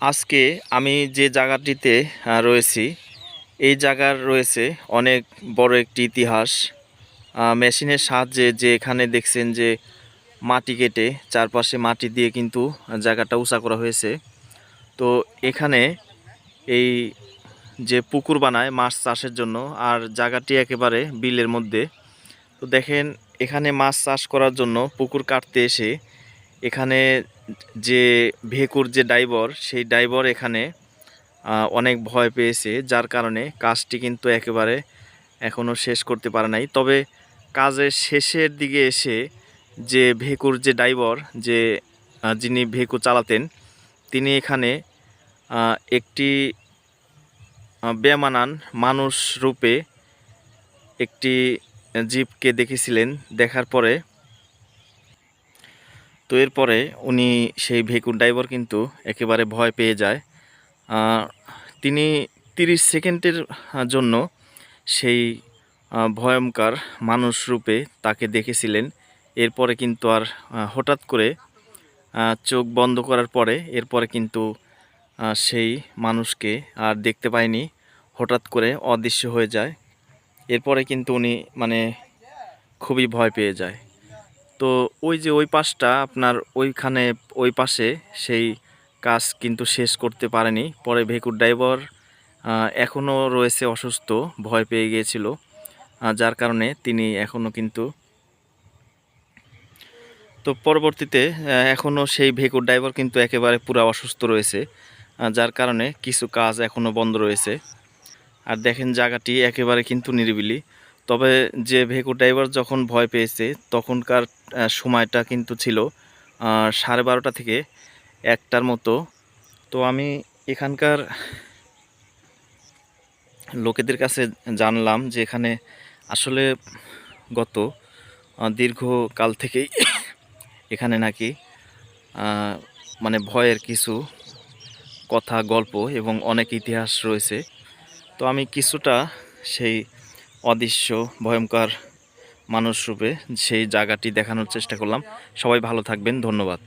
আজকে আমি যে জায়গাটিতে রয়েছি, এই জায়গার রয়েছে অনেক বড় একটি ইতিহাস। মেশিনের সাহায্যে যে এখানে দেখছেন যে মাটি কেটে চারপাশে মাটি দিয়ে কিন্তু জায়গাটা উঁচা করা হয়েছে। তো এখানে এই যে পুকুর বানায় মাছ চাষের জন্য, আর জায়গাটি একেবারে বিলের মধ্যে। তো দেখেন, এখানে মাছ চাষ করার জন্য পুকুর কাটতে এসে এখানে যে ভেকুর যে ডাইভার সেই ডাইভার এখানে অনেক ভয় পেয়েছে, যার কারণে কাজটি কিন্তু একেবারে এখনও শেষ করতে পারে নাই। তবে কাজের শেষের দিকে এসে যে ভেকুর যে ডাইভার যে যিনি ভেকু চালাতেন, তিনি এখানে একটি বেমানান মানুষ রূপে একটি জীবকে দেখেছিলেন। দেখার পরে তো এরপরে উনি সেই ভেকুর ড্রাইভার কিন্তু একেবারে ভয় পেয়ে যায়। তিনি তিরিশ সেকেন্ডের জন্য সেই ভয়ঙ্কর মানুষ রূপে তাকে দেখেছিলেন। এরপরে কিন্তু আর হঠাৎ করে চোখ বন্ধ করার পরে এরপরে কিন্তু সেই মানুষকে আর দেখতে পায়নি। হঠাৎ করে অদৃশ্য হয়ে যায়। এরপরে কিন্তু উনি মানে খুবই ভয় পেয়ে যায়। তো ওই যে ওই পাশটা আপনার ওইখানে, ওই পাশে সেই কাজ কিন্তু শেষ করতে পারেনি। পরে ভেকুর ড্রাইভার এখনও রয়েছে অসুস্থ, ভয় পেয়ে গিয়েছিল যার কারণে তিনি এখনও কিন্তু তো পরবর্তীতে এখনও সেই ভেকুর ড্রাইভার কিন্তু একেবারে পুরো অসুস্থ রয়েছে যার কারণে কিছু কাজ এখনও বন্ধ রয়েছে। আর দেখেন জায়গাটি একেবারে কিন্তু নিরিবিলি। তবে যে ভেকু ড্রাইভার যখন ভয় পেয়েছে, তখনকার সময়টা কিন্তু ছিল সাড়ে বারোটা থেকে একটার মতো। তো আমি এখানকার লোকেদের কাছে জানলাম যে এখানে আসলে গত দীর্ঘকাল থেকেই এখানে নাকি মানে ভয়ের কিছু কথা, গল্প এবং অনেক ইতিহাস রয়েছে। তো আমি কিছুটা সেই অদৃশ্য ভয়ঙ্কর মানুষ রূপে সেই জায়গাটি দেখানোর চেষ্টা করলাম। সবাই ভালো থাকবেন ধন্যবাদ।